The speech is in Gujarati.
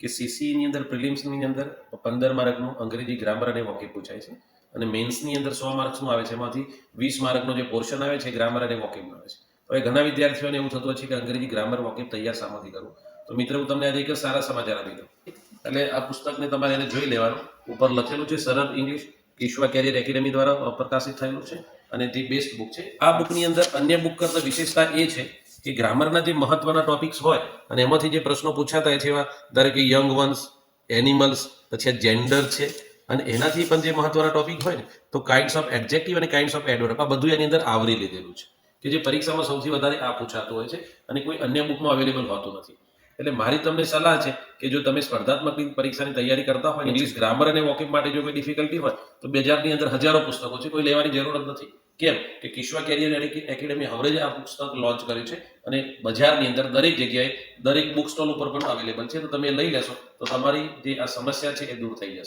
કે સીસીની અંદર પ્રિલિમ્સની અંદર પંદર માર્કનું અંગ્રેજી ગ્રામર અને વોકેબ પૂછાય છે. અને મેન્સની અંદર સો માર્ક્સનું આવે છે. એમાંથી વીસ માર્કનો જે પોર્શન આવે છે ગ્રામર અને વોકેબનો આવે છે. હવે ઘણા વિદ્યાર્થીઓને એવું થતું હોય છે કે અંગ્રેજી ગ્રામર વોકેબ તૈયાર શામાંથી કરવું તો મિત્રો, હું તમને આજે એક સારા સમાચાર આપી દઉં. એટલે આ પુસ્તકને તમારે એને જોઈ લેવાનું. ઉપર લખેલું છે સરળ ઇંગ્લિશ ઈશ્વા કેરિયર એકેડેમી દ્વારા પ્રકાશિત થયેલું છે. અને તે બેસ્ટ બુક છે. આ બુકની અંદર અન્ય બુક કરતાં વિશેષતા એ છે કે ગ્રામરના જે મહત્વના ટોપિક્સ હોય અને એમાંથી જે પ્રશ્નો પૂછાતા હોય છે એવા, ધારે કે યંગ વન્સ એનિમલ્સ પછી આ જેન્ડર છે, અને એનાથી પણ જે મહત્વના ટોપિક હોય ને, તો કાઇન્ડ્સ ઓફ એડજેક્ટિવ અને કાઇન્ડ્સ ઓફ એડવર્બ આ બધું એની અંદર આવરી લીધેલું છે. કે જે પરીક્ષામાં સૌથી વધારે આ પૂછાતું હોય છે અને કોઈ અન્ય બુકમાં અવેલેબલ હોતું નથી. એટલે મારી તમને સલાહ છે કે જો તમે સ્પર્ધાત્મક પરીક્ષાની તૈયારી કરતા હોય ઇંગ્લિશ ગ્રામર અને વોકિંગ માટે જો કોઈ ડિફિકલ્ટી હોય, તો બજારની અંદર હજારો પુસ્તકો છે, કોઈ લેવાની જરૂર જ નથી. કેમ? કે કિશ્વા કેરિયર એકેડેમી હવે જ આ પુસ્તક લોન્ચ કર્યું છે અને બજારની અંદર દરેક જગ્યાએ દરેક બુક સ્ટોલ ઉપર પણ અવેલેબલ છે. તો તમે લઈ લેશો, તો તમારી જે આ સમસ્યા છે એ દૂર થઈ જશે.